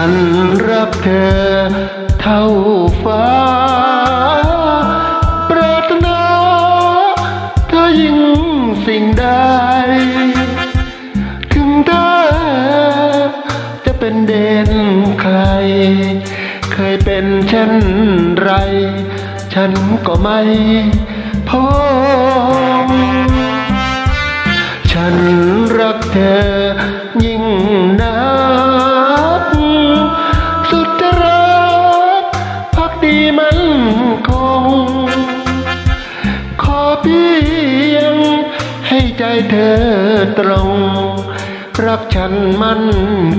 ฉันรักเธอเท่าฟ้า ปรารถนาเธอยิ่งสิ่งใด ถึงเธอจะเป็นเด่นใคร เคยเป็นเช่นไร ฉันก็ไม่พอ เพียง ให้ใจเธอตรง รักฉันมัน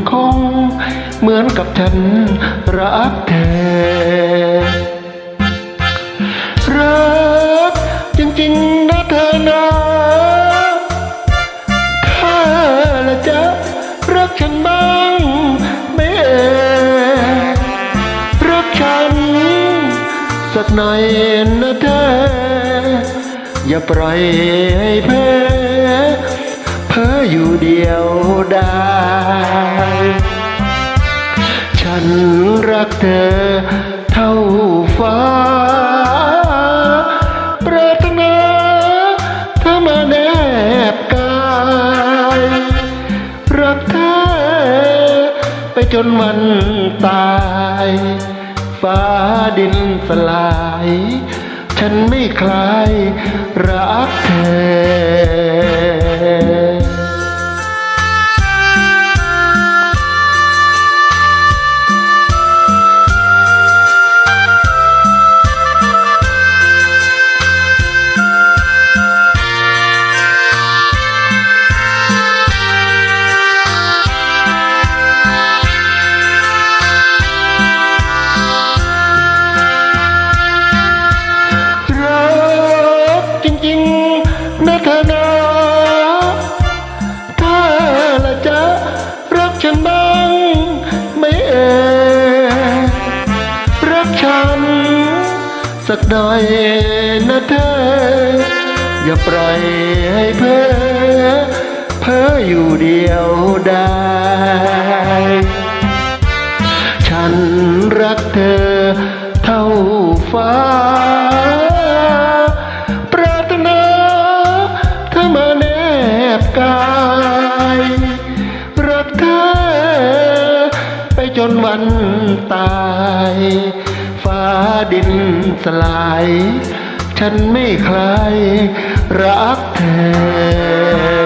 คง เหมือนกับฉันรักเธอ รักจริงๆนะเธอนะเธอละจะรักฉันบ้างไหม่เอรักฉันสักหน่อยนะเธอ อย่าปล่อยให้เพ้อเพ้ออยู่เดียวได้ฉันรักเธอเท่าฟ้า ปรารถนาเธอมาแนบกาย รักเธอไปจนวันตาย ฟ้าดินสลาย ฉันไม่คลายรักเธอ ธอนะเธอละจะรักฉันบ้างไหม่เอ่ยรักฉัน สักหน่อยนะเธอ อย่าปล่อยให้เพ้อเพ้ออยู่เดียวได้ ฉันรักเธอ กายรักเธอไปจนวันตาย ฟ้าดินสลาย ฉันไม่คลายรักเธอ